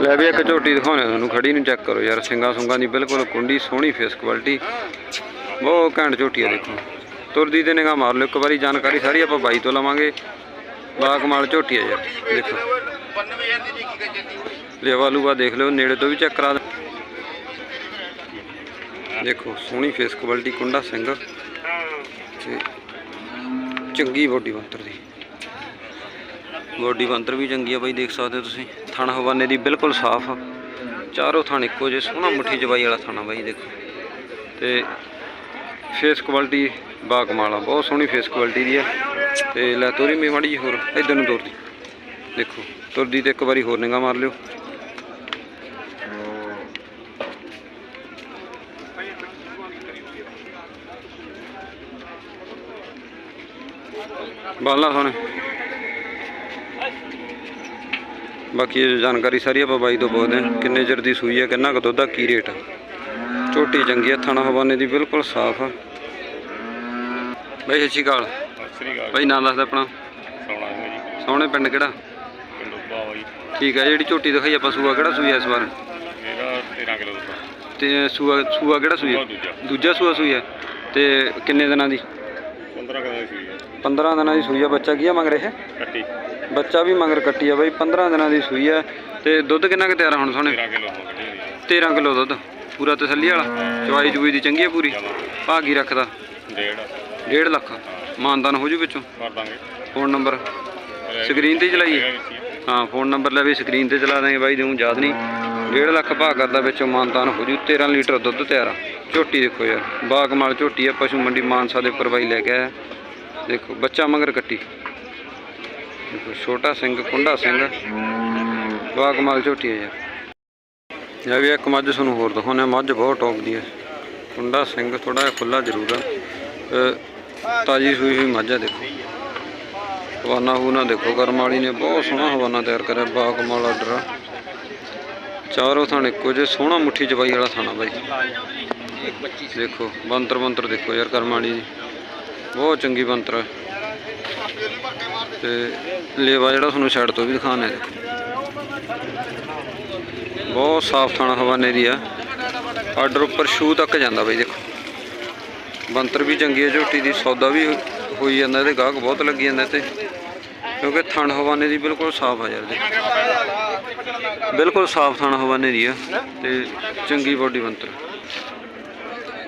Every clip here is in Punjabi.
ਲੈ ਵੀ ਇੱਕ ਝੋਟੀ ਦਿਖਾਉਣੇ ਤੁਹਾਨੂੰ, ਖੜੀ ਨੂੰ ਚੈੱਕ ਕਰੋ ਯਾਰ, ਸਿੰਗਾ ਸੁੰਗਾ ਦੀ ਬਿਲਕੁਲ ਕੁੰਡੀ ਸੋਹਣੀ ਫੇਸ ਕੁਆਲਿਟੀ ਬਹੁਤ ਘੈਂਟ ਝੋਟੀ ਆ ਦੇਖੋ। ਤੁਰਦੀ ਤੇ ਨਿਗਾਹ ਮਾਰ ਲਿਓ, ਇੱਕ ਵਾਰੀ ਜਾਣਕਾਰੀ ਸਾਰੀ ਆਪਾਂ ਬਾਈ ਤੋਂ ਲਵਾਂਗੇ। ਬਾ ਕਮਾਲ ਝੋਟੀ ਆ ਯਾਰ, ਦੇਖੋ। ਲੇਵਾ ਲੂਵਾ ਦੇਖ ਲਿਓ, ਨੇੜੇ ਤੋਂ ਵੀ ਚੈੱਕ ਕਰਾ ਦੇ ਦੇਖੋ, ਸੋਹਣੀ ਫੇਸ ਕੁਆਲਿਟੀ ਕੁੰਡਾ ਸਿੰਘ। ਤੇ ਚੰਗੀ ਬੋਡੀ ਬੰਤਰ ਦੀ। ਗੋਡੀ ਬੰਤਰ ਵੀ ਚੰਗੀ ਆ ਬਾਈ, ਦੇਖ ਸਕਦੇ ਹੋ ਤੁਸੀਂ। ਥਣ ਹਵਾਨੇ ਦੀ ਬਿਲਕੁਲ ਸਾਫ਼ ਆ। ਚਾਰੋਂ ਥਣ ਇੱਕੋ ਜਿਹੇ, ਸੋਹਣਾ ਮੁੱਠੀ ਜਵਾਈ ਵਾਲਾ ਥਾਣਾ ਬਾਈ, ਦੇਖੋ। ਤੇ ਫੇਸ ਕੁਆਲਿਟੀ ਬਾ ਕਮਾਲ ਆ, ਬਹੁਤ ਸੋਹਣੀ ਫੇਸ ਕੁਆਲਿਟੀ ਦੀ ਆ। ਤੇ ਲੈ ਤੋਰੀ ਮੇ ਮਾੜੀ ਜੀ ਹੋਰ, ਇਧਰ ਨੂੰ ਤੋਰਦੀ। ਦੇਖੋ, ਤੁਰਦੀ ਤੇ ਇੱਕ ਵਾਰੀ ਹੋਰ ਨਿਗਾਹ ਮਾਰ ਲਿਓ। ਬਾਲਾ ਸੋਨੇ ਬਾਕੀ ਇਹ ਜਾਣਕਾਰੀ ਸਾਰੀ ਆਪਾਂ ਬਾਈ ਤੋਂ ਪੁੱਛਦੇ ਹਾਂ ਕਿੰਨੇ ਚਿਰ ਦੀ ਸੂਈ ਹੈ ਕਿੰਨਾ ਕੁ ਦੁੱਧ ਆ ਕੀ ਰੇਟ ਆ? ਝੋਟੀ ਚੰਗੀ ਆ ਥਾਣਾ ਹਵਾਨੇ ਦੀ ਬਿਲਕੁਲ ਸਾਫ਼ ਆ। ਬਾਈ ਸਤਿ ਸ਼੍ਰੀ ਅਕਾਲ। ਬਾਈ ਨਾਮ ਦੱਸ ਦੇ ਆਪਣਾ। ਸਿੰਘ ਜੀ। ਸੋਹਣੇ ਪਿੰਡ ਕਿਹੜਾ? ਪਿੰਡੂ ਬਾਈ। ਠੀਕ ਹੈ ਜਿਹੜੀ ਝੋਟੀ ਦਿਖਾਈ ਆਪਾਂ ਸੂਆ ਕਿਹੜਾ ਸੂਈ ਇਸ ਵਾਰ? ਇਹਦਾ 13 ਕਿਲੋ ਦਾ ਤੇ ਸੂਆ ਸੂਆ ਕਿਹੜਾ ਸੂਈ ਆ? ਦੂਜਾ। ਦੂਜਾ ਸੂਆ ਸੂਈ ਆ। ਤੇ ਕਿੰਨੇ ਦਿਨਾਂ ਦੀ? 15 ਕਿਲੋ ਦੀ ਸੀ 15 ਦਿਨਾਂ ਦੀ ਸੂਈ ਆ ਬੱਚਾ ਕੀ ਆ ਮਗਰ ਇਹ? ਕੱਟੀ। ਬੱਚਾ ਵੀ ਮਗਰ ਕੱਟੀ ਆ ਬਾਈ 15 ਦਿਨਾਂ ਦੀ ਸੂਈ ਆ। ਤੇ ਦੁੱਧ ਕਿੰਨਾ ਕੁ ਤਿਆਰ ਹੁਣ ਸੋਹਣੇ? 13 ਕਿਲੋ ਹੋ ਕੱਟੀ ਹੋਈ 13 ਕਿਲੋ ਦੁੱਧ। ਪੂਰਾ ਤਸੱਲੀ ਵਾਲਾ? ਚਵਾਈ ਚੁਈ ਦੀ ਚੰਗੀ ਆ ਪੂਰੀ? ਭਾਗੀ ਰੱਖਦਾ? ਡੇਢ। 1.5 ਲੱਖ। ਮਾਨਦਾਨ ਹੋ ਜੂ ਵਿੱਚੋਂ? ਕਰ ਦਾਂਗੇ। Phone number? ਸਕਰੀਨ ਤੇ ਚਲਾਈਏ? ਹਾਂ ਫੋਨ ਨੰਬਰ ਲੈ ਵੀ ਸਕਰੀਨ ਤੇ ਚਲਾ ਦਾਂਗੇ ਬਾਈ ਨੂੰ ਯਾਦ ਨਹੀਂ। 1.5 ਲੱਖ ਭਾਅ ਕਰਦਾ ਵਿੱਚੋਂ ਮਾਨਦਾਨ ਹੋ ਜੂ। 13 ਲੀਟਰ ਦੁੱਧ ਤਿਆਰ ਆ। ਝੋਟੀ ਦੇਖੋ ਯਾਰ। ਬਾਗਮਾਲ ਝੋਟੀ ਆ ਪਸ਼ੂ ਮੰਡੀ ਮਾਨਸਾ ਦੇ ਉੱਪਰ ਬਾਈ ਲੈ ਕੇ ਆਇਆ। ਦੇਖੋ ਬੱਚਾ ਮਗਰ ਕੱਟੀ। ਦੇਖੋ ਛੋਟਾ ਸਿੰਘ ਕੁੰਡਾ ਸਿੰਘ। ਬਾਗਮਾਲ ਝੋਟੀ ਹੈ ਯਾਰ। ਇਹ ਵੀ ਇੱਕ ਮੱਝ ਤੁਹਾਨੂੰ ਹੋਰ ਦਿਖਾਉਂਦੇ ਹਾਂ। ਮੱਝ ਬਹੁਤ ਟੌਪ ਦੀ ਹੈ। ਕੁੰਡਾ ਸਿੰਘ ਥੋੜਾ ਜਿਹਾ ਖੁੱਲਾ ਜ਼ਰੂਰ ਆ। ਤਾਜੀ ਸੂਈ ਹੋਈ ਮੱਝ ਆ, ਦੇਖੋ। ਹਵਾਨਾ ਹੂਨਾ ਦੇਖੋ ਕਰਮ ਵਾਲੀ ਨੇ। ਬਹੁਤ ਸੋਹਣਾ ਹਵਾਨਾ ਤਿਆਰ ਕਰਿਆ। ਬਾਗਮਾਲ ਆਰਡਰ ਆ। ਚਾਰੋਂ ਥਾਣੇ ਇੱਕੋ ਜੇ ਸੋਹਣਾ ਮੁੱਠੀ ਜਵਾਈ ਵਾਲਾ ਥਾਣਾ ਬਾਈ। ਦੇਖੋ ਬੰਤਰ ਬੰਤਰ ਦੇਖੋ ਯਾਰ, ਕਰਮ ਵਾਲੀ ਬਹੁਤ ਚੰਗੀ ਬੰਤਰ ਤੇ ਲੇਵਾ ਜਿਹੜਾ ਤੁਹਾਨੂੰ ਸਾਈਡ ਤੋਂ ਵੀ ਦਿਖਾਣਾ ਹੈ। ਬਹੁਤ ਸਾਫ਼ ਥਾਣਾ ਹਵਾਨੇ ਦੀ ਆ। ਆਰਡਰ ਉੱਪਰ ਸ਼ੂ ਤੱਕ ਜਾਂਦਾ ਬਾਈ ਦੇਖੋ। ਬੰਤਰ ਵੀ ਚੰਗੀ ਹੈ ਝੋਟੀ ਦੀ ਸੌਦਾ ਵੀ ਹੋਈ ਜਾਂਦਾ, ਇਹਦੇ ਗਾਹਕ ਬਹੁਤ ਲੱਗੀ ਜਾਂਦਾ ਤੇ ਕਿਉਂਕਿ ਥਣ ਹਵਾਨੇ ਦੀ ਬਿਲਕੁਲ ਸਾਫ਼ ਆ ਯਾਰ ਦੇਖੋ। ਬਿਲਕੁਲ ਸਾਫ਼ ਥਣ ਹਵਾਨੇ ਦੀ ਆ ਤੇ ਚੰਗੀ ਬੋਡੀ ਬੰਤਰ।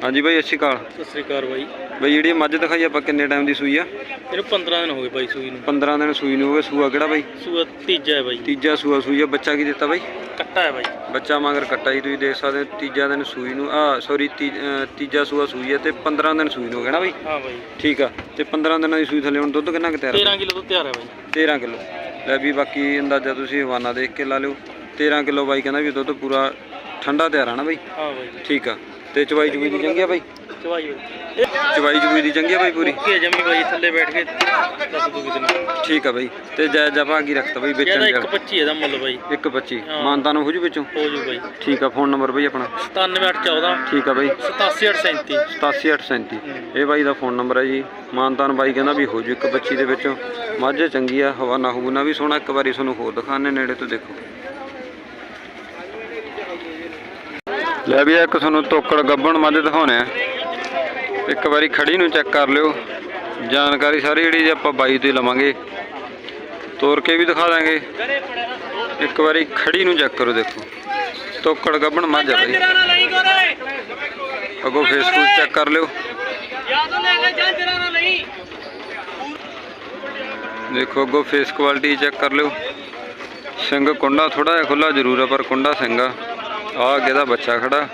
ਹਾਂਜੀ ਬਾਈ ਅੱਛੀ ਕਾਲ ਸਤਿ ਸ੍ਰੀ ਅਕਾਲ ਬਾਈ। ਬਈ ਜਿਹੜੀ ਮੱਝ ਦਿਖਾਈ ਆਪਾਂ ਕਿੰਨੇ ਟਾਈਮ ਦੀ ਸੂਈ ਆ? ਇਹਨੂੰ 15 ਦਿਨ ਹੋ ਗਏ ਬਾਈ ਸੂਈ ਨੂੰ। 15 ਦਿਨ ਸੂਈ ਨੂੰ ਹੋ ਗਏ। ਸੂਆ ਕਿਹੜਾ ਬਾਈ? ਸੂਆ ਤੀਜਾ ਹੈ ਬਾਈ। ਤੀਜਾ ਸੂਆ ਸੂਈ ਆ। ਬੱਚਾ ਕੀ ਦਿੱਤਾ ਬਾਈ? ਕੱਟਾ ਹੈ ਬਾਈ। ਬੱਚਾ ਮਗਰ ਕੱਟਾ ਜੀ ਤੁਸੀਂ ਦੇਖ ਸਕਦੇ ਹੋ ਤੀਜਾ ਦਿਨ ਸੂਈ ਨੂੰ ਆ ਸੌਰੀ ਤੀਜਾ ਸੂਆ ਸੂਈ ਹੈ ਤੇ 15 ਦਿਨ ਸੂਈ ਨੂੰ ਹੋ ਗਿਆ ਨਾ ਬਾਈ? ਹਾਂ ਬਾਈ। ਠੀਕ ਆ। ਤੇ 15 ਦਿਨਾਂ ਦੀ ਸੂਈ ਥੱਲੇ ਹੁਣ ਦੁੱਧ ਕਿੰਨਾ ਕੁ ਤਿਆਰ 13 ਕਿਲੋ ਤੋਂ ਤਿਆਰ ਹੈ ਬਾਈ। 13 ਕਿਲੋ। ਲੈ ਵੀ ਬਾਕੀ ਅੰਦਾਜ਼ਾ ਤੁਸੀਂ ਹਵਾਨਾ ਦੇਖ ਕੇ ਲਾ ਲਿਓ। 13 ਕਿਲੋ ਬਾਈ ਕਹਿੰਦਾ ਵੀ ਦੁੱਧ ਪੂਰਾ ਠੰਡਾ ਤਿਆਰ ਆ ਨਾ ਬਾਈ? ਹਾਂ ਬਾਈ। ਠੀਕ ਆ। ਤੇ ਚਵਾਈ ਚੁਈ ਦੀ ਚੰਗੀ ਆ ਬਾਈ? ਚਵਾਈ ਚਵਾਈ ਚੁਈ ਦੀ ਚੰਗੀ ਆ ਬਾਈ ਪੂਰੀ? ਓਕੇ ਜਮੀ ਬਾਈ ਥੱਲੇ ਬੈਠ ਕੇ ਦੱਸ ਦੂਗੀ ਤੈਨੂੰ। ਠੀਕ ਆ ਬਾਈ। ਤੇ ਜੈ ਜੈ ਭਾਗੀ ਰੱਖਤਾ ਬਾਈ ਵੇਚਣ ਚ? 125 ਇਹਦਾ ਮੁੱਲ ਬਾਈ। 125 ਹਾਂ। ਮਾਨਤਾ ਨੂੰ ਹੋ ਜੂ ਵਿੱਚੋਂ? ਹੋ ਜੂ ਬਾਈ। ਠੀਕ ਆ ਫੋਨ ਨੰਬਰ ਬਾਈ ਆਪਣਾ। 97814 ਠੀਕ ਆ ਬਾਈ। 87837 87837 ਇਹ ਬਾਈ ਦਾ ਫੋਨ ਨੰਬਰ ਹੈ ਜੀ। ਮਾਨਤਾਨ ਬਾਈ ਕਹਿੰਦਾ ਵੀ ਹੋ ਜੂ ਇੱਕ ਬੱਚੀ ਦੇ ਵਿੱਚੋਂ। ਮੱਝ ਚੰਗੀ ਆ ਹਵਾਨਾ ਹਬੂਨਾ ਵੀ ਸੋਹਣਾ। ਇੱਕ ਵਾਰੀ ਤੁਹਾਨੂੰ ਹੋਰ ਦਿਖਾਣੇ ਨੇੜੇ ਤੋਂ ਦੇਖੋ। ਲੈ ਵੀ ਇੱਕ ਤੁਹਾਨੂੰ ਤੋਕੜ ਗੱਬਣ ਮੱਝ ਦਿਖਾਉਣੇ ਆ। ਇੱਕ ਵਾਰੀ ਖੜੀ ਨੂੰ ਚੈੱਕ ਕਰ ਲਿਓ। ਜਾਣਕਾਰੀ ਸਾਰੀ ਜਿਹੜੀ ਜੀ ਆਪਾਂ ਬਾਈ ਤੋਂ ਲਵਾਂਗੇ। ਤੋਰ ਕੇ ਵੀ ਦਿਖਾ ਦਾਂਗੇ। ਇੱਕ ਵਾਰੀ ਖੜੀ ਨੂੰ ਚੈੱਕ ਕਰੋ ਦੇਖੋ। ਤੋਕੜ ਗੱਬਣ ਮੱਝ ਆ ਬਾਈ। ਨਹੀਂ ਕੋਰੇ ਫੇਸਬੁੱਕ ਚੈੱਕ ਕਰ ਲਿਓ। ਦੇਖੋ ਅੱਗੋਂ ਫੇਸ ਕੁਆਲਿਟੀ ਚੈੱਕ ਕਰ ਲਿਓ। ਸਿੰਘ ਕੁੰਡਾ ਥੋੜਾ ਜਿਹਾ ਖੁੱਲਾ ਜ਼ਰੂਰ ਆ, ਪਰ ਕੁੰਡਾ ਸਿੰਘ ਆ। ਆ ਅੱਗੇ ਦਾ ਬੱਚਾ ਖੜਾ।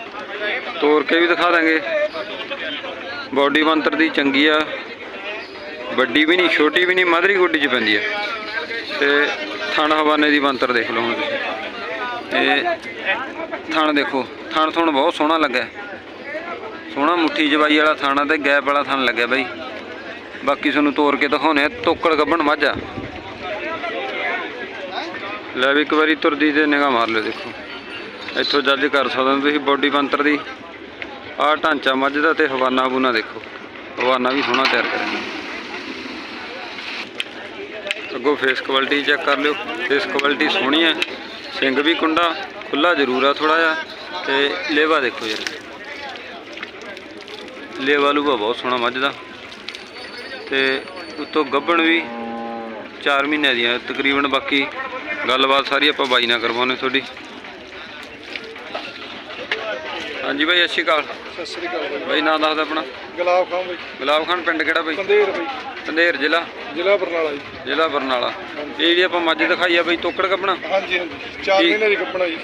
ਤੋੜ ਕੇ ਵੀ ਦਿਖਾ ਦਾਂਗੇ। ਬਾਡੀ ਮੰਤਰ ਦੀ ਚੰਗੀ ਆ। ਵੱਡੀ ਵੀ ਨਹੀਂ, ਛੋਟੀ ਵੀ ਨਹੀਂ ਮਾਦਰੀ ਗੋਡੀ 'ਚ ਪੈਂਦੀ ਆ। ਤੇ ਥਣ ਹਵਾਨੇ ਦੀ ਮੰਤਰ ਦੇਖ ਲਓ ਹੁਣ ਤੁਸੀਂ। ਇਹ ਥਣ ਦੇਖੋ, ਥਣ ਥਣ ਬਹੁਤ ਸੋਹਣਾ ਲੱਗਾ ਸੋਹਣਾ ਮੁੱਠੀ ਜਵਾਈ ਵਾਲਾ ਥਾਣਾ ਤੇ ਗੈਪ ਵਾਲਾ ਥਣ ਲੱਗਿਆ ਬਾਈ। ਬਾਕੀ ਤੁਹਾਨੂੰ ਤੋੜ ਕੇ ਦਿਖਾਉਣੇ ਆ, ਤੋਕੜ ਗੱਬਣ ਮਾਝਾ ਲੈ ਵੀ ਇੱਕ ਵਾਰੀ ਤੁਰਦੀ ਤੇ ਨਿਗਾਹ ਮਾਰ ਲਿਓ ਦੇਖੋ। ਇੱਥੋਂ ਜੱਜ ਕਰ ਸਕਦੇ ਹੋ ਤੁਸੀਂ ਬੋਡੀ ਬੰਤਰ ਦੀ। ਆਹ ਢਾਂਚਾ ਮੱਝ ਦਾ ਤੇ ਹਵਾਨਾ ਬੂਨਾ ਦੇਖੋ। ਹਵਾਨਾ ਵੀ ਸੋਹਣਾ ਤਿਆਰ ਕਰਿਆ। ਅੱਗੋਂ ਫੇਸ ਕੁਆਲਿਟੀ ਚੈੱਕ ਕਰ ਲਿਓ। ਫੇਸ ਕੁਆਲਿਟੀ ਸੋਹਣੀ ਹੈ ਸਿੰਗ ਵੀ ਕੁੰਡਾ ਖੁੱਲਾ ਜ਼ਰੂਰ ਆ ਥੋੜਾ ਜਿਹਾ। ਤੇ ਲੇਵਾ ਦੇਖੋ ਯਾਰ ਲੇਵਾ ਲੂਗਾ ਬਹੁਤ ਸੋਹਣਾ ਮੱਝ ਦਾ। ਤੇ ਉਤੋਂ ਗੱਭਣ ਵੀ 4 ਮਹੀਨਿਆਂ ਦੀਆਂ। ਤਕਰੀਬਨ ਬਾਕੀ ਗੱਲਬਾਤ ਸਾਰੀ ਆਪਾਂ ਬਾਈ ਨਾਲ ਕਰਵਾਉਣੇ ਤੁਹਾਡੀ। ਹਾਂਜੀ ਬਾਈ ਅੱਛੀ ਕਾਲ ਸਤਿ ਸ੍ਰੀ ਅਕਾਲ ਬਾਈ। ਬਾਈ ਨਾਂ ਦੱਸਦਾ ਆਪਣਾ। ਗੁਲਾਬ ਖਾਨ ਬਾਈ। ਗੁਲਾਬ ਖਾਨ ਪਿੰਡ ਕਿਹੜਾ ਬਾਈ? ਕੰਦੇਰ ਬਾਈ। ਪੰਦੇਰ ਜ਼ਿਲ੍ਹਾ। ਜ਼ਿਲ੍ਹਾ ਬਰਨਾਲਾ ਜੀ। ਜ਼ਿਲ੍ਹਾ ਬਰਨਾਲਾ। ਇਹ ਜਿਹੜੀ ਆਪਾਂ ਮੱਝ ਦਿਖਾਈ ਆ ਬਾਈ ਤੋਕੜ ਕੱਪਣਾ? ਹਾਂਜੀ ਹਾਂਜੀ। 4 ਠੀਕ। ਮਹੀਨੇ ਦੀ ਕੱਪੜਾ ਜੀ।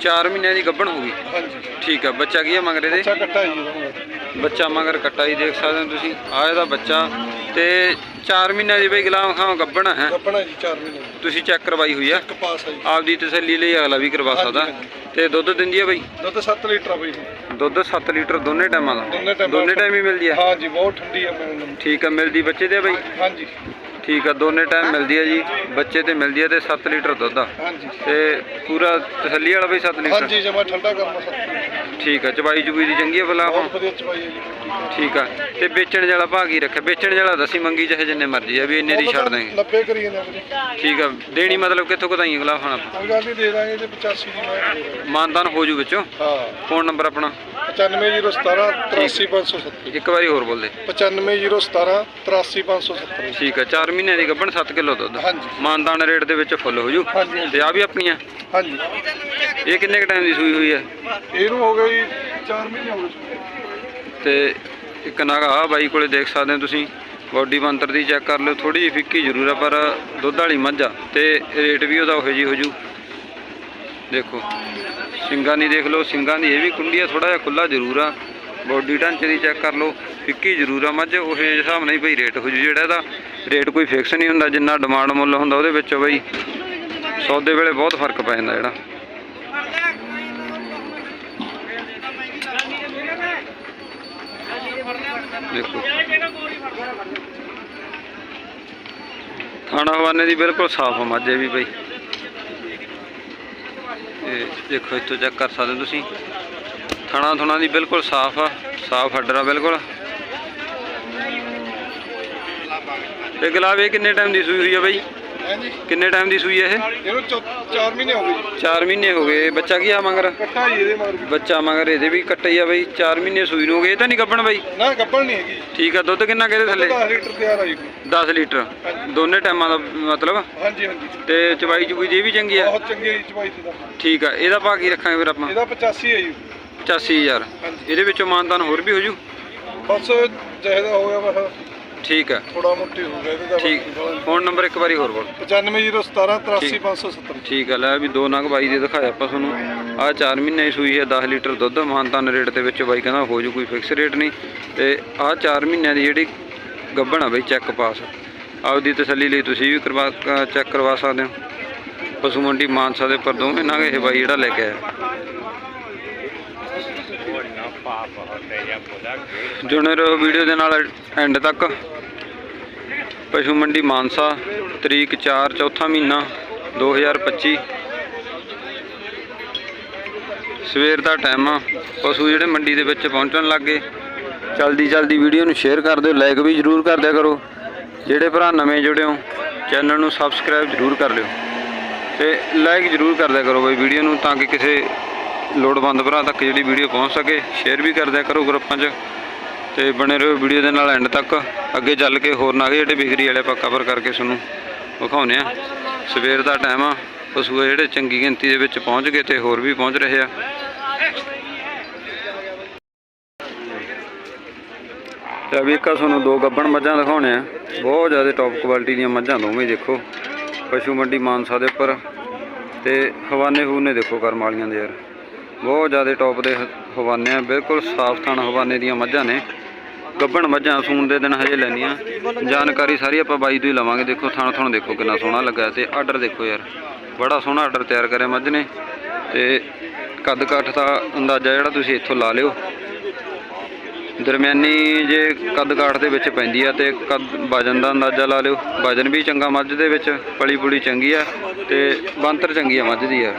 4 ਮਹੀਨਿਆਂ ਦੀ ਗੱਭਣ ਹੋ ਗਈ ਹਾਂਜੀ। ਠੀਕ ਆ ਬੱਚਾ ਕੀ ਆ ਮਗਰ ਇਹਦੇ ਅੱਛਾ ਕੱਟਾ ਜੀ। ਬੱਚਾ ਮਗਰ ਕੱਟਾ ਹੀ ਦੇਖ ਸਕਦੇ ਹੋ ਤੁਸੀਂ। ਆ ਇਹਦਾ ਬੱਚਾ ਤੇ 4 ਮਹੀਨਿਆਂ ਦੀ ਬਈ ਗੁਲਾਮ ਖਾਨ ਗੱਭਣ ਹੈ। ਕੱਪੜਾ ਜੀ 4 ਮਹੀਨੇ ਦੀ। ਤੁਸੀਂ ਚੈੱਕ ਕਰਵਾਈ ਹੋਈ ਆ? ਇੱਕ ਪਾਸ ਆ ਜੀ। ਆਪਦੀ ਤਸੱਲੀ ਲਈ ਅਗਲਾ ਵੀ ਕਰਵਾ ਸਕਦਾ। ਹਾਂਜੀ, ਤੇ ਦੁੱਧ ਦਿੰਦੀ ਆ ਬਈ? ਦੁੱਧ 7 ਲੀਟਰ ਆ ਬਾਈ ਦੁੱਧ 7 ਲੀਟਰ ਦੋਨੇ ਟਾਈਮਾਂ ਦਾ? ਦੋਨੇ ਟਾਈਮ ਦੋਨੇ ਟਾਈਮ ਹੀ ਮਿਲਦੀ ਆ? ਹਾਂਜੀ ਬਹੁਤ ਠੰਡੀ ਆ ਮੈਨੂੰ ਠੀਕ ਆ ਮਿਲਦੀ ਬੱਚੇ ਤੇ ਬਈ? ਹਾਂਜੀ। ਠੀਕ ਆ ਦੋਨੇ ਟਾਈਮ ਮਿਲਦੀ ਆ ਜੀ ਬੱਚੇ ਤੇ ਮਿਲਦੀ ਆ ਤੇ 7 ਲੀਟਰ ਦੁੱਧ ਆ। ਹਾਂਜੀ। ਤੇ ਪੂਰਾ ਤਸੱਲੀ ਵਾਲਾ ਬਈ 7 ਲੀਟਰ? ਹਾਂਜੀ ਜਮਾ ਠੰਡਾ ਸਭ ਠੀਕ ਆ ਚਬਾਈ ਚੁਬਈ ਦੀ ਚੰਗੀ ਆ ਬਲਾ ਬਹੁਤ ਵਧੀਆ ਚਵਾਈ ਹੈ ਜੀ। ਠੀਕ ਆ ਤੇ ਵੇਚਣ ਵਾਲਾ ਭਾਗ ਹੀ ਰੱਖਿਆ। ਵੇਚਣ ਵਾਲਾ ਦਸੀ ਮੰਗੀ ਚਾਹੇ ਜਿੰਨੇ ਮਰਜ਼ੀ ਆ ਵੀ ਇੰਨੇ ਦੀ ਛੱਡ ਦਾਂਗੇ 90 ਕਰੀ ਜਾਂਦੇ। ਠੀਕ ਆ ਦੇਣੀ ਮਤਲਬ ਕਿੱਥੋਂ ਕਦਾਈ ਗਲਾ ਖਾਣਾ ਕੋਈ ਗੱਲ ਨਹੀਂ ਦੇ ਦਾਂਗੇ ਤੇ 85 ਦੀ। ਮਾਨਦਾਨ ਹੋ ਜੂ ਵਿੱਚੋਂ? ਹਾਂ। ਫੋਨ ਨੰਬਰ ਆਪਣਾ? 95017 83570 ਇੱਕ ਵਾਰੀ ਹੋਰ ਬੋਲ ਦੇ। 95017 83570 ਠੀਕ ਆ 4 ਮਹੀਨਿਆਂ ਦੀ ਗੱਭਣ 7 ਕਿਲੋ ਦੁੱਧ। ਹਾਂਜੀ। ਮਾਨਦਾਨ ਰੇਟ ਦੇ ਵਿੱਚ ਫੁੱਲ ਹੋ ਜੂ। ਹਾਂਜੀ ਤੇ ਆ ਵੀ ਆਪਣੀਆਂ। ਹਾਂਜੀ। ਇਹ ਕਿੰਨੇ ਕ ਟਾਈਮ ਦੀ ਸੂਈ ਹੋਈ ਹੈ? ਇਹਨੂੰ ਹੋ ਗਏ ਜੀ 4 ਮਹੀਨੇ ਹੋ ਗਏ। ਤੇ ਇੱਕ ਨਾਗ ਆ ਬਾਈ ਕੋਲੇ ਦੇਖ ਸਕਦੇ ਹੋ ਤੁਸੀਂ। ਬਾਡੀ ਬੰਤਰ ਦੀ ਚੈੱਕ ਕਰ ਲਿਓ ਥੋੜੀ ਜਿਹੀ ਫਿੱਕੀ ਜ਼ਰੂਰ ਆ ਪਰ ਦੁੱਧ ਵਾਲੀ ਮੱਝ ਆ। ਤੇ ਰੇਟ ਵੀ ਉਹਦਾ ਉਹੋ ਜੀ ਹੋ ਜੂ। ਦੇਖੋ। ਸਿੰਗਾਂ ਦੀ ਦੇਖ ਲਓ ਸਿੰਗਾਂ ਦੀ ਇਹ ਵੀ ਕੁੰਡੀ ਆ ਥੋੜਾ ਜਿਹਾ ਖੁੱਲਾ ਜ਼ਰੂਰ ਆ। ਬੋਡੀ ਢਾਂਚੇ ਦੀ ਚੈੱਕ ਕਰ ਲਓ, ਫਿੱਕੀ ਜ਼ਰੂਰ ਆ ਮੱਝ, ਉਹ ਹਿਸਾਬ ਨਾਲ ਹੀ ਬਈ ਰੇਟ ਹੋ ਜੂ ਜਿਹੜਾ ਇਹਦਾ। ਰੇਟ ਕੋਈ ਫਿਕਸ ਨਹੀਂ ਹੁੰਦਾ, ਜਿੰਨਾ ਡਿਮਾਂਡ ਮੁੱਲ ਹੁੰਦਾ ਉਹਦੇ ਵਿੱਚ ਬਈ ਸੌਦੇ ਵੇਲੇ ਬਹੁਤ ਫ਼ਰਕ ਪੈ ਜਾਂਦਾ ਜਿਹੜਾ। ਦੇਖੋ। ਥਾਣਾ ਹਵਾਨੇ ਦੀ ਬਿਲਕੁਲ ਸਾਫ਼ ਆ ਮੱਝ ਇਹ ਵੀ ਬਈ। ਇਹ ਦੇਖੋ ਇੱਥੋਂ ਚੈੱਕ ਕਰ ਸਕਦੇ ਹੋ ਤੁਸੀਂ। ਥਣਾ ਥੁਣਾ ਦੀ ਬਿਲਕੁਲ ਸਾਫ਼ ਆ, ਸਾਫ਼ ਹੱਡਰਾ ਬਿਲਕੁਲ। ਇਹ ਗੁਲਾਬ ਇਹ ਕਿੰਨੇ ਟਾਈਮ ਦੀ ਸੂਈ ਹੋਈ ਆ ਬਾਈ? ਹਾਂਜੀ। ਕਿੰਨੇ ਟਾਈਮ ਦੀ ਸੂਈ ਆ ਇਹ? ਇਹਨੂੰ 4 ਮਹੀਨੇ ਹੋ ਗਏ ਜੀ। 4 ਮਹੀਨੇ ਹੋ ਗਏ। ਬੱਚਾ ਕੀ ਆ ਮਗਰ? ਕੱਟਾ ਜੀ ਇਹਦੇ ਮਗਰ। ਵੀ ਬੱਚਾ ਮਗਰ ਇਹਦੇ ਵੀ ਕੱਟੇ ਆ ਬਈ। 4 ਮਹੀਨੇ ਸੂਈ ਨੂੰ ਹੋ ਗਏ। ਇਹ ਤਾਂ ਨਹੀਂ ਗੱਭਣ ਬਈ? ਨਾ ਗੱਬਲ ਨਹੀਂ ਹੈਗੀ। ਠੀਕ ਆ ਦੁੱਧ ਕਿੰਨਾ ਕਿਹਦੇ ਥੱਲੇ? 10 ਲੀਟਰ ਤਿਆਰ ਆ ਜੀ। 10 ਲੀਟਰ। ਦੋਨੇ ਟਾਈਮਾਂ ਦਾ ਮਤਲਬ? ਹਾਂਜੀ ਹਾਂਜੀ। ਤੇ ਚਵਾਈ ਦੀ ਇਹ ਵੀ ਚੰਗੀ ਆ? ਬਹੁਤ ਚੰਗੀ ਹੈ ਜੀ ਚਵਾਈ ਤੇ। ਦਾ ਠੀਕ ਆ ਇਹਦਾ ਭਾਅ ਕੀ ਰੱਖਾਂਗੇ ਫਿਰ ਆਪਾਂ? ਇਹਦਾ 85 ਹੈ ਜੀ। 85000 ਹਾਂਜੀ। ਇਹਦੇ ਵਿੱਚੋਂ ਮਾਨਦਾਨ ਹੋਰ ਵੀ ਹੋ ਜੂ? ਬਸ ਜਿਹਦਾ ਹੋ ਗਿਆ ਬਸ ਠੀਕ ਆ ਥੋੜਾ ਮੋਟੀ ਹੋ ਗਿਆ ਇਹਦਾ ਠੀਕ। ਫੋਨ ਨੰਬਰ ਇੱਕ ਵਾਰੀ ਹੋਰ ਬੋਲ। 95017 83570 ਠੀਕ। ਆ ਲੈ ਵੀ ਦੋ ਨਗ ਬਾਈ ਦੇ ਦਿਖਾਇਆ ਆਪਾਂ ਤੁਹਾਨੂੰ। ਆ 4 ਮਹੀਨੇ ਦੀ ਸੂਈ ਹੈ 10 ਲੀਟਰ ਦੁੱਧ ਮਾਨਤਾਨ ਰੇਟ ਦੇ ਵਿੱਚ ਬਾਈ ਕਹਿੰਦਾ ਹੋ ਜੂ ਕੋਈ ਫਿਕਸ ਰੇਟ ਨਹੀਂ। ਤੇ ਆ 4 ਮਹੀਨਿਆਂ ਦੀ ਜਿਹੜੀ ਗੱਭਣ ਆ ਬਈ ਚੈੱਕ ਪਾਸ ਆਪਦੀ ਤਸੱਲੀ ਲਈ ਤੁਸੀਂ ਵੀ ਕਰਵਾ ਚੈੱਕ ਕਰਵਾ ਸਕਦੇ ਹੋ। ਪਸ਼ੂ ਮੰਡੀ ਮਾਨਸਾ ਦੇ ਉੱਪਰ ਦੋਵੇਂ ਨਗ ਇਹ ਬਾਈ ਜਿਹੜਾ ਲੈ ਕੇ ਆਇਆ। ਜੁੜੇ ਰਹੋ ਵੀਡੀਓ ਦੇ ਨਾਲ ਐਂਡ ਤੱਕ। ਪਸ਼ੂ ਮੰਡੀ ਮਾਨਸਾ, ਤਰੀਕ 4 ਚੌਥਾ ਮਹੀਨਾ 2025 ਸਵੇਰ ਦਾ ਟਾਈਮ ਆ। ਪਸ਼ੂ ਜਿਹੜੇ ਮੰਡੀ ਦੇ ਵਿੱਚ ਪਹੁੰਚਣ ਲੱਗੇ ਜਲਦੀ ਜਲਦੀ ਵੀਡੀਓ ਨੂੰ ਸ਼ੇਅਰ ਕਰ ਦਿਓ ਲਾਈਕ ਵੀ ਜਰੂਰ ਕਰ ਦਿਆ ਕਰੋ। ਜਿਹੜੇ ਭਰਾ ਨਵੇਂ ਜੁੜੇ ਹੋ ਚੈਨਲ ਨੂੰ ਸਬਸਕ੍ਰਾਈਬ ਜਰੂਰ ਕਰ ਲਿਓ। ਤੇ ਲਾਈਕ ਜਰੂਰ ਕਰ ਦਿਆ ਕਰੋ ਬਈ ਵੀਡੀਓ ਨੂੰ, ਤਾਂ ਕਿ ਕਿਸੇ ਲੋੜਵੰਦ ਭਰਾ ਤੱਕ ਜਿਹੜੀ ਵੀਡੀਓ ਪਹੁੰਚ ਸਕੇ ਸ਼ੇਅਰ ਵੀ ਕਰ ਦਿਆ ਕਰੋ ਗਰੁੱਪਾਂ 'ਚ ਤੇ ਬਣੇ ਰਹੋ ਵੀਡੀਓ ਦੇ ਨਾਲ ਐਂਡ ਤੱਕ। ਅੱਗੇ ਚੱਲ ਕੇ ਹੋਰ ਨਾਗੇ ਜਿਹੜੇ ਬਿਕਰੀ ਵਾਲੇ ਆਪਾਂ ਕਵਰ ਕਰਕੇ ਤੁਹਾਨੂੰ ਵਿਖਾਉਨੇ ਆ ਸਵੇਰ ਦਾ ਟਾਈਮ ਆ, ਪਸ਼ੂ ਜਿਹੜੇ ਚੰਗੀ ਗਿਣਤੀ ਦੇ ਵਿੱਚ ਪਹੁੰਚ ਗਏ ਤੇ ਹੋਰ ਵੀ ਪਹੁੰਚ ਰਹੇ ਆ। ਤੇ ਵੀ ਇੱਕ ਤੁਹਾਨੂੰ ਦੋ ਗੱਬਣ ਮੱਝਾਂ ਦਿਖਾਉਣੇ ਆ। ਬਹੁਤ ਜ਼ਿਆਦਾ ਟੌਪ ਕੁਆਲਿਟੀ ਦੀਆਂ ਮੱਝਾਂ ਦੋਵੇਂ ਦੇਖੋ। ਪਸ਼ੂ ਮੰਡੀ ਮਾਨਸਾ ਦੇ ਉੱਪਰ ਤੇ ਹਵਾਨੇ ਹੂਨੇ ਦੇਖੋ ਕਰਮ ਵਾਲੀਆਂ ਦੇ ਯਾਰ। ਬਹੁਤ ਜ਼ਿਆਦਾ ਟੌਪ ਦੇ ਹਵਾਨੇ ਆ, ਬਿਲਕੁਲ ਸਾਫ਼ ਥਣ ਹਵਾਨੇ ਦੀਆਂ ਮੱਝਾਂ ਨੇ। ਗੱਬਣ ਮੱਝਾਂ ਸੂਣ ਦੇ ਦਿਨ ਹਜੇ ਲੈਣੀਆਂ ਜਾਣਕਾਰੀ ਸਾਰੀ ਆਪਾਂ ਬਾਈ ਤੋਂ ਹੀ ਲਵਾਂਗੇ। ਦੇਖੋ ਥਣ ਥਣ ਦੇਖੋ ਕਿੰਨਾ ਸੋਹਣਾ ਲੱਗਾ ਤੇ ਆਰਡਰ ਦੇਖੋ ਯਾਰ। ਬੜਾ ਸੋਹਣਾ ਆਰਡਰ ਤਿਆਰ ਕਰਿਆ ਮੱਝ ਨੇ। ਤੇ ਕੱਦ ਕਾਠ ਦਾ ਅੰਦਾਜ਼ਾ ਜਿਹੜਾ ਤੁਸੀਂ ਇੱਥੋਂ ਲਾ ਲਿਓ। ਦਰਮਿਆਨੀ ਜੇ ਕੱਦ ਕਾਠ ਦੇ ਵਿੱਚ ਪੈਂਦੀ ਆ ਤੇ ਕੱਦ ਵਜਨ ਦਾ ਅੰਦਾਜ਼ਾ ਲਾ ਲਿਓ। ਵਜਨ ਵੀ ਚੰਗਾ ਮੱਝ ਦੇ ਵਿੱਚ, ਪਲੀ ਪੁਲੀ ਚੰਗੀ ਆ ਤੇ ਬੰਤਰ ਚੰਗੀ ਆ ਮੱਝ ਦੀ ਆ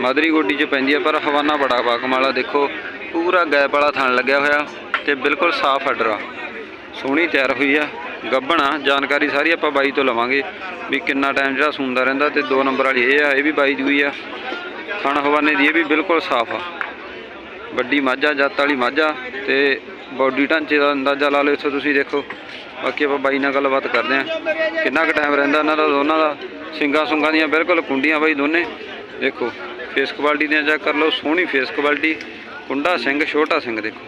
ਮਾਦਰੀ ਗੋਡੀ 'ਚ ਪੈਂਦੀ ਆ, ਪਰ ਹਵਾਨਾ ਬੜਾ ਬਾਕਮਾਲਾ ਦੇਖੋ, ਪੂਰਾ ਗੈਪ ਵਾਲਾ ਥਣ ਲੱਗਿਆ ਹੋਇਆ ਤੇ ਬਿਲਕੁਲ ਸਾਫ਼ ਆਰਡਰ ਸੋਹਣੀ ਤਿਆਰ ਹੋਈ ਆ, ਗੱਬਣ ਆ, ਜਾਣਕਾਰੀ ਸਾਰੀ ਆਪਾਂ ਬਾਈ ਤੋਂ ਲਵਾਂਗੇ ਵੀ ਕਿੰਨਾ ਟਾਈਮ ਜਿਹੜਾ ਸੂੰਦਾ ਰਹਿੰਦਾ ਤੇ ਦੋ ਨੰਬਰ ਵਾਲੀ ਇਹ ਆ, ਇਹ ਵੀ ਬਾਈ ਦੀ ਹੋਈ ਆ। ਥਣ ਹਵਾਨੇ ਦੀ ਇਹ ਵੀ ਬਿਲਕੁਲ ਸਾਫ਼ ਆ। ਵੱਡੀ ਮਾਝਾ, ਜੱਤ ਵਾਲੀ ਮਾਝਾ ਤੇ ਬਾਡੀ ਢਾਂਚੇ ਦਾ ਅੰਦਾਜ਼ਾ ਲਾ ਲਓ ਇੱਥੋਂ ਤੁਸੀਂ ਦੇਖੋ। ਬਾਕੀ ਆਪਾਂ ਬਾਈ ਨਾਲ ਗੱਲਬਾਤ ਕਰਦੇ ਆ। ਕਿੰਨਾ ਕੁ ਟਾਈਮ ਰਹਿੰਦਾ ਇਹਨਾਂ ਦਾ, ਦੋਨਾਂ ਦਾ। ਸਿੰਗਾ ਸੁੰਗਾਂ ਦੀਆਂ ਬਿਲਕੁਲ ਕੁੰਡੀਆਂ ਬਾਈ ਦੋਨੇ। ਦੇਖੋ ਫੇਸ ਕੁਆਲਿਟੀ ਦੀਆਂ ਚੈੱਕ ਕਰ ਲਓ ਸੋਹਣੀ ਫੇਸ ਕੁਆਲਿਟੀ। ਕੁੰਡਾ ਸਿੰਘ ਛੋਟਾ ਸਿੰਘ ਦੇਖੋ।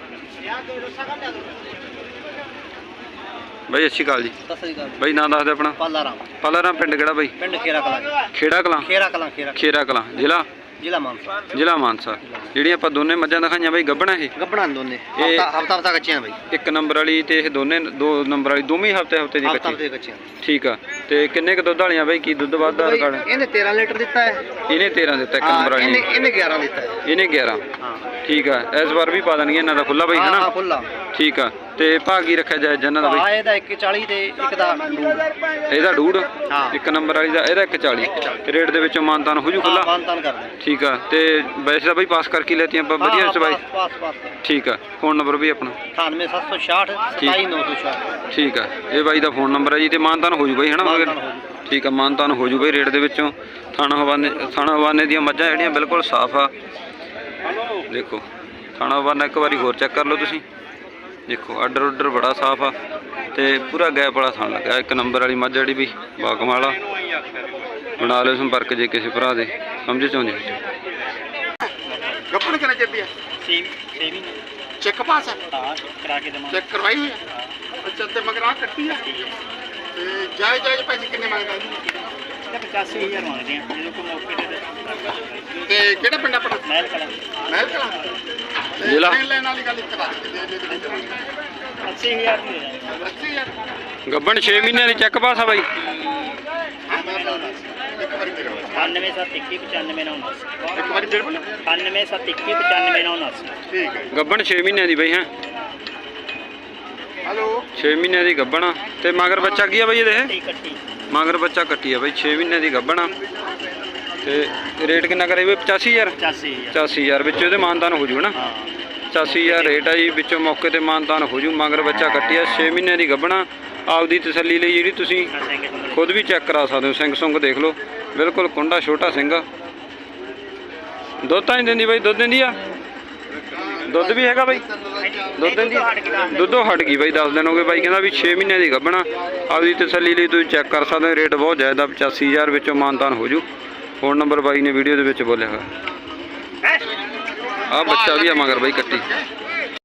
ਬਾਈ ਅੱਛੀ ਅਕਾਲ ਜੀ। ਬਾਈ ਨਾਂ ਦੱਸ ਦੇ ਆਪਣਾ। ਪਾਲਾ ਰਾਮ ਪਿੰਡ ਕਿਹੜਾ ਬਾਈ? ਪਿੰਡ ਕਲਾਂ ਖੇੜਾ ਕਲਾਂ? ਖੇਰਾ ਕਲਾਂ ਖੇਰਾ ਕਲਾਂ ਜ਼ਿਲ੍ਹਾ? ਜ਼ਿਲ੍ਹਾ ਮਾਨਸਾ। ਜ਼ਿਲ੍ਹਾ ਮਾਨਸਾ। ਆਪਾਂ ਦੋਨੇ ਮੱਝਾਂ ਦਿਖਾਈਆਂ ਬਾਈ ਗੱਬਣਾ ਇਹ? ਗੱਬੜਾਂ ਦੋਨੇ। ਇਹ- ਹਫਤਾ ਹਫਤਾ ਹਫਤਾ ਕੱਚੀਆਂ ਬਈ। ਇੱਕ ਨੰਬਰ ਵਾਲੀ ਤੇ ਇਹ ਦੋਨੇ ਦੋ ਨੰਬਰ ਵਾਲੀ ਦੋਵੇਂ ਹਫ਼ਤੇ ਹਫ਼ਤੇ ਦੀ ਹਫਤਾ ਕੱਚੀ। ਹਫ਼ਤੇ ਕੱਚੀਆਂ। ਠੀਕ ਆ। ਤੇ ਕਿੰਨੇ ਕ ਦੁੱਧ ਵਾਲੀਆਂ ਬਾਈ? ਕੀ ਦੁੱਧ ਵੱਧਦਾ ਬਈ, ਰਿਕਾਰਡ? ਇਹਨੇ 13 ਲੀਟਰ ਦਿੱਤਾ ਹੈ। ਇਹਨੇ 13 ਦਿੱਤਾ ਇੱਕ ਹਾਂ, ਨੰਬਰ ਵਾਲੀ ਇਹਨੇ ਨੇ। ਇਹਨੇ 11 ਦਿੱਤਾ ਹੈ। ਇਹਨੇ 11 ਹਾਂ। ਠੀਕ ਆ। ਇਸ ਵਾਰ ਵੀ ਪਾ ਦੇਣਗੇ ਇਹਨਾਂ ਦਾ ਖੁੱਲਾ ਬਾਈ ਹਾਂ ਹਨਾ? ਫੁੱਲਾ। ਠੀਕ ਆ। ਤੇ ਭਾਗੀ ਰੱਖਿਆ ਜਾਏ ਜਨਾਂ ਦਾ ਆ ਬਾਈ। ਇਹਦਾ 140 ਤੇ ਇੱਕ ਦਾ ਡੂਡ ਇਹਦਾ ਡੂੜ ਹਾਂ। ਇੱਕ ਨੰਬਰ ਵਾਲੀ ਦਾ ਇਹਦਾ 140 ਤੇ ਰੇਟ ਦੇ ਵਿੱਚੋਂ ਮਾਨਤਾਨ ਹੋ ਜੂ ਖੁੱਲਾ ਮਾਨਤਾਨ ਕਰਦੇ ਠੀਕ ਆ ਤੇ ਵੈਸੇ ਤਾਂ ਬਾਈ ਪਾਸ ਕਰਕੇ ਲੈਤੀਆਂ? ਆਪਾਂ ਵਧੀਆ ਚ ਬਾਈ? ਪਾਸ ਪਾਸ ਪਾਸ। ਠੀਕ ਆ ਫੋਨ ਨੰਬਰ ਵੀ ਆਪਣਾ। 98766 27966 ਠੀਕ। ਆ ਇਹ ਬਾਈ ਦਾ ਫੋਨ ਨੰਬਰ ਹੈ ਜੀ ਤੇ ਮਾਨਤਾਨ ਹੋ ਜੂ ਬਾਈ ਹਨਾ? ਮਾਨਤਾਨ ਹੋ ਠੀਕ ਆ ਮਾਨਤਾਨ ਹੋ ਜੂ ਬਾਈ ਰੇਟ ਦੇ ਵਿੱਚੋਂ। ਥਾਣਾ ਹਵਾਨੇ ਥਾਣਾ ਹਵਾਨੇ ਦੀਆਂ ਮੱਝਾਂ ਜਿਹੜੀਆਂ ਬਿਲਕੁਲ ਸਾਫ਼ ਆ। ਦੇਖੋ ਥਾਣਾ ਹਵਾਨਾ ਇੱਕ ਵਾਰੀ ਹੋਰ ਚੈੱਕ ਕਰ ਲਓ ਤੁਸੀਂ। ਦੇਖੋ ਆਰਡਰ ਆਰਡਰ ਬੜਾ ਸਾਫ਼ ਆ ਤੇ ਪੂਰਾ ਗੈਪ ਵਾਲਾ ਥਾਣ ਲੱਗਾ ਇੱਕ ਨੰਬਰ ਵਾਲੀ ਮੱਝ ਜਿਹੜੀ ਵੀ ਬਾਕਮਾਲਾ ਬਣਾ ਲਿਓ ਸੰਪਰਕ ਜੇ ਕਿਸੇ ਭਰਾ ਦੇ ਸਮਝ ਚ ਆਉਂਦੀ ਗੱਪਣ ਕਿੰਨੇ ਚੱਲਦੀ ਆ? ਸੇਮ ਸੇਮ ਚੈੱਕ ਪਾਸ ਆ? ਹਾਂ ਕਰਾ ਕੇ ਦਵਾਂ ਚੈੱਕ ਕਰਵਾਈ ਹੋਈ ਆ? ਅੱਛਾ ਤੇ ਮਗਰ ਕੱਟੀ ਆ। ਤੇ ਜਾਇਜ਼ ਜਾਇਜ਼ ਪੈਸੇ ਕਿੰਨੇ ਮੰਗਦਾ? ਜੀ 85000 ਮੰਗਦੇ ਆ। ਜਦੋਂ ਕੋਈ ਮੌਕੇ ਤੇ ਤੇ ਕਿਹੜਾ ਪਿੰਡ ਆਪਣਾ ਮਹਿਲ ਕਲਾ। ਮਹਿਲ ਕਲਾਂ। ਤੇ ਜ਼ਿਲ੍ਹਾ? ਲੈਣ ਲੈਣ ਵਾਲੀ ਗੱਲ ਇੱਕ ਦੱਸ ਦੇ ਦੇ ਦੇ ਦੇ 80000 ਦੇ। ਦਾਂਗੇ ਅੱਛੀ ਯਾਰ ਗੱਬਣ 6 ਮਹੀਨਿਆਂ ਦੀ ਚੈੱਕ ਪਾਸ ਆ ਬਾਈ। ਇੱਕ ਵਾਰੀ ਫਿਰ 9721 ਇੱਕ ਵਾਰੀ ਫਿਰ ਬੋਲੋ। 9721 ਠੀਕ ਹੈ ਗੱਬਣ 6 ਮਹੀਨਿਆਂ ਦੀ ਬਾਈ ਹੈ? ਹਲੋ। 6 ਮਹੀਨਿਆਂ ਦੀ ਗੱਬਣ ਆ। ਤੇ ਮਗਰ ਬੱਚਾ ਕੀ ਆ ਬਾਈ ਇਹਦੇ? ਕੱਟੀ ਕੱਟੀ ਮਗਰ ਬੱਚਾ ਕੱਟੀ ਆ ਬਾਈ 6 ਮਹੀਨਿਆਂ ਦੀ ਗੱਬਣ ਆ। ਤੇ ਰੇਟ ਕਿੰਨਾ ਕਰੇ ਵੀ 85000 85000 85000 ਵਿੱਚ ਇਹਦੇ ਮਾਨਦਾਨ ਹੋ ਜੂ ਨਾ ਹਾਂ। 85000 ਰੇਟ ਆ ਜੀ ਵਿੱਚੋਂ ਮੌਕੇ ਤੇ ਮਾਨਦਾਨ ਹੋ ਜੂ ਮਗਰ ਬੱਚਾ ਕੱਟੀ ਆ 6 ਮਹੀਨਿਆਂ ਦੀ ਗੱਬਣਾ ਆਪਦੀ ਤਸੱਲੀ ਲਈ ਜਿਹੜੀ ਤੁਸੀਂ ਖੁਦ ਵੀ ਚੈੱਕ ਕਰਾ ਸਕਦੇ ਹੋ ਸਿੰਘ ਸੁੰਗ ਦੇਖ ਲਓ। ਬਿਲਕੁਲ ਕੁੰਡਾ ਛੋਟਾ ਸਿੰਘ ਦੁੱਧ ਤਾਂ ਨਹੀਂ ਦਿੰਦੀ ਬਾਈ ਦੁੱਧ ਦਿੰਦੀ ਆ? ਦੁੱਧ ਵੀ ਹੈਗਾ ਬਾਈ? ਦੁੱਧ ਆ? ਦੁੱਧੋਂ ਹਟ ਗਈ ਬਾਈ 10 ਦਿਨ ਹੋ ਗਏ ਬਾਈ ਕਹਿੰਦਾ ਵੀ 6 ਮਹੀਨਿਆਂ ਦੀ ਗੱਬਣਾ ਆਪਦੀ ਤਸੱਲੀ ਲਈ ਤੁਸੀਂ ਚੈੱਕ ਕਰ ਸਕਦੇ ਹੋ ਰੇਟ ਬਹੁਤ ਜ਼ਿਆਦਾ 85000 ਵਿੱਚੋਂ ਮਾਨਦਾਨ ਹੋ ਜੂ। ਫੋਨ ਨੰਬਰ ਬਾਈ ਨੇ ਵੀਡੀਓ ਦੇ ਵਿੱਚ ਬੋਲਿਆ ਹੋਇਆ। ਆ ਬੱਚਾ ਵੀ ਆ ਮਗਰ ਬਾਈ ਕੱਟੀ।